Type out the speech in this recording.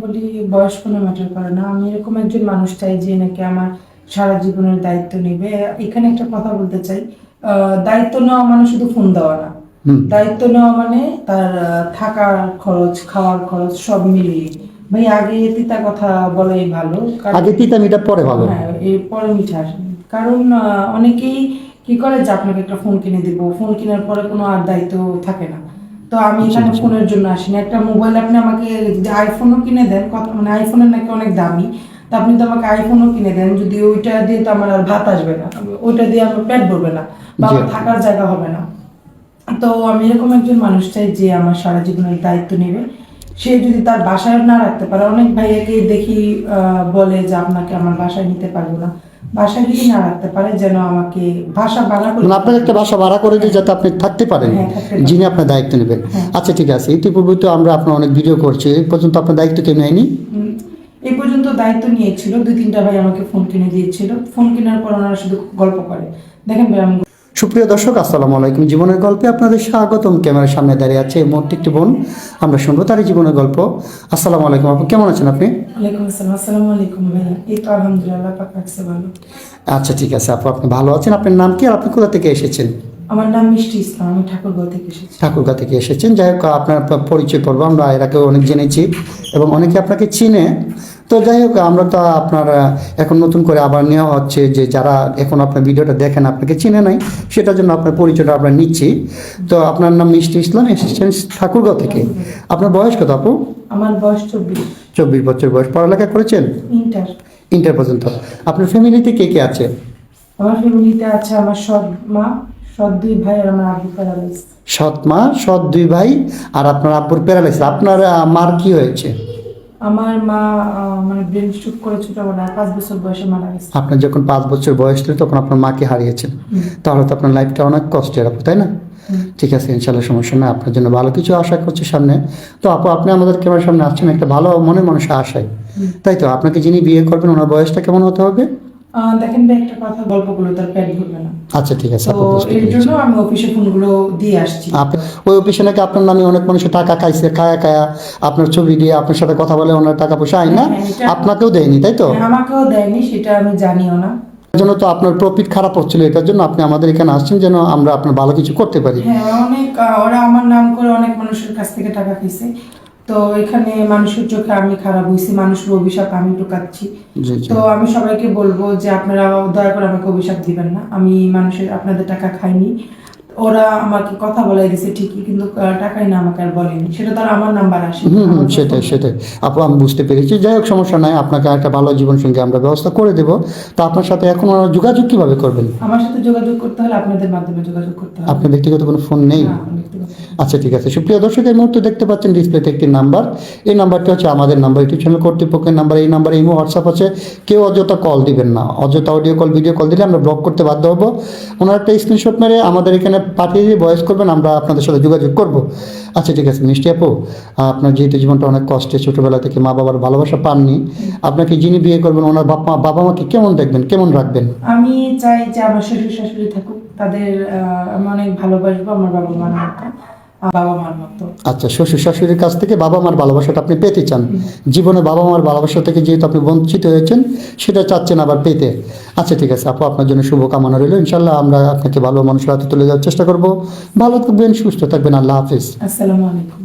বলি বয়স কোনো ম্যাটার করে না আমি এরকম একজন মানুষ চাই যে নাকি আমার সারা জীবনের দায়িত্ব নেবে। এখানে একটা কথা বলতে চাই দায়িত্ব নেওয়া মানে শুধু ফোন দেওয়া না। দায়িত্ব নেওয়া মানে তার থাকার খরচ খাওয়ার খরচ সব মিলিয়ে। ভাই আগে তিতা কথা বলাই ভালো আগে তিতা মিটা পরে ভালো। হ্যাঁ পরে মিঠা কারণ অনেকেই কি করে যে আপনাকে একটা ফোন কিনে দিব? ফোন কেনার পরে কোনো আর দায়িত্ব থাকে না। তো আমি এখানে ফোনের জন্য আসিনি। একটা মোবাইল আপনি আমাকে আইফোনও কিনে দেন কত মানে আইফোনের নাকি অনেক দামি তা আপনি তো আমাকে আইফোনও কিনে দেন যদি ওইটা দিয়ে তো আমার আর ভাত আসবে না ওইটা দিয়ে আমার পেট ভরবে না বা থাকার জায়গা হবে না। তো আমি এরকম একজন মানুষ চাই যে আমার সারা জীবনের দায়িত্ব নেবে। সে যদি তার বাসায় না রাখতে পারে অনেক ভাইয়াকে দেখি আহ, বলে যে আপনাকে আমার বাসায় নিতে পারব না। বাসায় যদি না রাখতে পারে যেন আমাকে বাসা ভাড়া করে আপনার একটা বাসা ভাড়া করে দিয়ে যাতে আপনি থাকতে পারেন হ্যাঁ। যিনি আপনার দায়িত্ব নেবেন। হ্যাঁ। আচ্ছা ঠিক আছে। ইতিপূর্বে তো আমরা আপনার অনেক ভিডিও করছি। এই পর্যন্ত আপনার দায়িত্ব কেউ নেয়নি? এই পর্যন্ত দায়িত্ব নিয়েছিল। দুই তিনটা ভাই আমাকে ফোন কিনে দিয়েছিল। ফোন কেনার পর ওনারা শুধু গল্প করে। দেখেন ভাই আমি সুপ্রিয় দর্শক আসসালামু আলাইকুম। জীবনের গল্পে আপনাদের স্বাগতম। ক্যামেরার সামনে দাঁড়িয়ে আছে এই মুহূর্তে একটি বোন। আমরা শুনব তারই জীবনের গল্প। আসসালামু আলাইকুম আপু কেমন আছেন আপনি? আচ্ছা ঠিক আছে আপু আপনি ভালো আছেন? আপনার নাম কি আর আপনি কোথা থেকে এসেছেন? আমার নাম মিষ্টি ইসলাম আমি ঠাকুরগাঁও থেকে এসেছি। ঠাকুরগা থেকে এসেছেন। যাই হোক আপনার পরিচয় পর্ব আমরা এর আগেও অনেক জেনেছি এবং অনেকে আপনাকে চিনে। তো যাই হোক আমরা তো আপনার এখন নতুন করে আবার নেওয়া হচ্ছে যে যারা এখন আপনার ভিডিওটা দেখেন আপনাকে চিনে নাই সেটার জন্য আপনার পরিচয়টা আমরা নিচ্ছি। তো আপনার নাম মিষ্টি ইসলাম এসেছেন ঠাকুরগাঁও থেকে। আপনার বয়স কত আপু? আমার বয়স চব্বিশ। চব্বিশ বছর বয়স। পড়ালেখা করেছেন? ইন্টার। ইন্টার পর্যন্ত। আপনার ফ্যামিলিতে কে কে আছে? আমার ফ্যামিলিতে আছে আমার সৎ মা সৎ দুই ভাই আর আমার আব্বু প্যারালাইজ সৎ মা সৎ দুই ভাই আর আপনার আব্বুর প্যারালাইসিস আপনার মার কি হয়েছে? আমার মা মানে ব্রেন স্ট্রোক করে ছোটবেলায় পাঁচ বছর বয়সে মারা গেছে। আপনার যখন পাঁচ বছর বয়স ছিল তখন আপনার মাকে হারিয়েছেন। তাহলে তো আপনার লাইফটা অনেক কষ্টের আপু তাই না? ঠিক আছে ইনশাল্লাহ সমস্যা না আপনার জন্য ভালো কিছু আশা করছি সামনে। তো আপু আপনি আমাদের ক্যামেরার সামনে আসছেন একটা ভালো মনের মানুষের আশায়। তাই তো আপনাকে যিনি বিয়ে করবেন ওনার বয়সটা কেমন হতে হবে? দেখেন ভাই একটা কথা গল্পগুলো তার পেট ভরবে না। আচ্ছা ঠিক আছে তো এর জন্য আমি অফিসে ফোনগুলো দিয়ে আসছি। ওই অফিসে নাকি আপনার নামে অনেক মানুষের টাকা খাইছে খায়া খায়া আপনার ছবি দিয়ে আপনার সাথে কথা বলে ওনার টাকা পয়সা আয় না? হ্যাঁ, আপনাকেও দেয়নি তাই তো? হ্যাঁ, আমাকেও দেয়নি সেটা আমি জানিও না। জন্য তো আপনার প্রফিট খারাপ হচ্ছিল এটার জন্য আপনি আমাদের এখানে আসছেন যেন আমরা আপনার ভালো কিছু করতে পারি। হ্যাঁ অনেক ওরা আমার নাম করে অনেক মানুষের কাছ থেকে টাকা খাইছে। তো এখানে মানুষের চোখে আমি খারাপ হয়েছি মানুষের অভিশাপ আমি টোকাচ্ছি তো আমি সবাইকে বলব যে আপনারা দয়া করে আমাকে অভিশাপ দিবেন না। আমি মানুষের আপনাদের টাকা খাইনি। ওরা আমাকে কথা বলাই দিছে ঠিকই কিন্তু টাকাই না আমাকে আর বলেনি। সেটা তো আমার নাম্বার আসে হুম সেটাই সেটাই। আপু আমি বুঝতে পেরেছি। যাই হোক সমস্যা নাই। আপনাকে একটা ভালো জীবন সঙ্গে আমরা ব্যবস্থা করে দেবো। তো আপনার সাথে এখন যোগাযোগ কীভাবে করবেন? আমার সাথে যোগাযোগ করতে হলে আপনাদের মাধ্যমে যোগাযোগ করতে হবে। আপনার ব্যক্তিগত কোনো ফোন নেই। আচ্ছা ঠিক আছে। সুপ্রিয় দর্শক, এই মুহূর্তে দেখতে পাচ্ছেন ডিসপ্লেতে একটি নাম্বার এই নাম্বারটি হচ্ছে আমাদের নাম্বার ইউটিউব চ্যানেল কর্তৃপক্ষের নাম্বার এই নাম্বারে ইমো হোয়াটসঅ্যাপ আছে। কেউ অযথা কল দিবেন না। অযথা অডিও কল ভিডিও কল দিলে আমরা ব্লক করতে বাধ্য হব। ওনার একটা স্ক্রিনশট মেরে আমাদের এখানে পাঠিয়ে দিয়ে ভয়েস করবেন, আমরা আপনাদের সাথে যোগাযোগ করব। আচ্ছা ঠিক আছে, মিষ্টি আপু, আপনার যেহেতু জীবনটা অনেক কষ্টে, ছোটোবেলা থেকে মা বাবার ভালোবাসা পাননি, আপনাকে যিনি বিয়ে করবেন, ওনার বাবা বাবা মাকে কেমন দেখবেন, কেমন রাখবেন? আমি চাই যে আমার শ্বশুর শাশুড়ি থাকুক, তাদের আমি অনেক ভালোবাসবো, আমার বাবা আমার বাবা মার মতো। আচ্ছা শ্বশুর শাশুড়ির কাছ থেকে বাবা মার ভালোবাসাটা আপনি পেতে চান। জীবনে বাবা মার ভালোবাসা থেকে যেহেতু আপনি বঞ্চিত হয়েছেন সেটা চাচ্ছেন আবার পেতে। আচ্ছা ঠিক আছে আপু আপনার জন্য শুভকামনা রইল। ইনশাল্লাহ আমরা আপনাকে ভালো মানুষের হাতে তুলে যাওয়ার চেষ্টা করব। ভালো থাকবেন সুস্থ থাকবেন আল্লাহ হাফিজ। আসসালামু আলাইকুম।